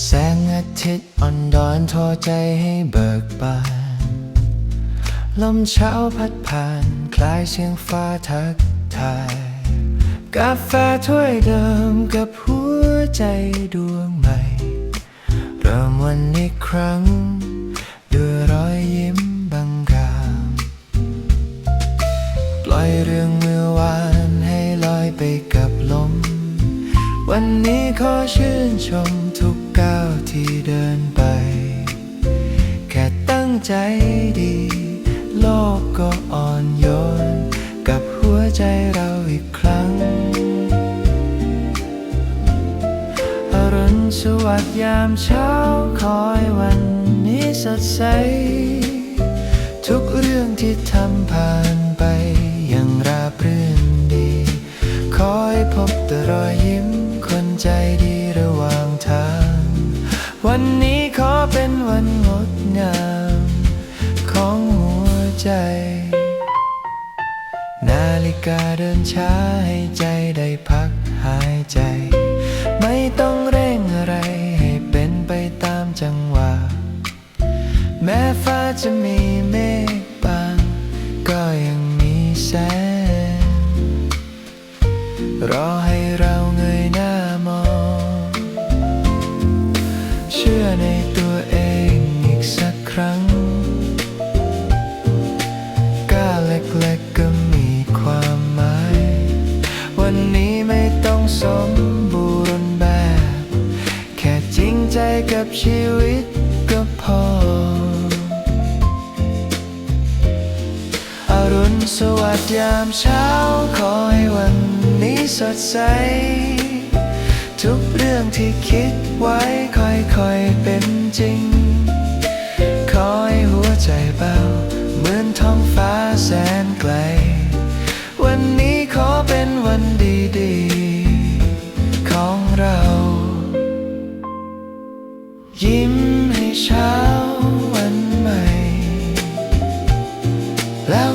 แสงอาทิตย์อ่อนดอนทอใจให้เบิกบาน ลมเช้าพัดผ่าน คล้ายเสียงฟ้าทักทาย กาแฟถ้วยเดิมกับหัวใจดวงใหม่ เริ่มวันอีกครั้ง ด้วยรอยยิ้มบางกามปล่อยเรื่อง วันนี้ขอชื่นชมทุกก้าวที่เดินไป แค่ตั้งใจดี โลกก็อ่อนโยน กับหัวใจเราอีกครั้ง อรุณสวัสดิ์ยามเช้าคอยวันนี้สดใส ทุกเรื่องที่ทำผ่านไปยังราบรื่นดี คอยพบแต่รอยยิ้ม วันงดงามของหัวใจ นาฬิกาเดินช้าให้ใจได้พักหายใจ ไม่ต้องเร่งอะไรให้เป็นไปตามจังหวะ แม้ฟ้าจะมีเมฆบางก็ยังมีแสงรอให้เราเงย กับชีวิตก็พอ อรุณสวัสดิ์ยามเช้า ขอให้วันนี้สดใส ทุกเรื่องที่คิดไว้ค่อยๆเป็นจริง ยิ้มให้เช้าวันใหม่ แล้ว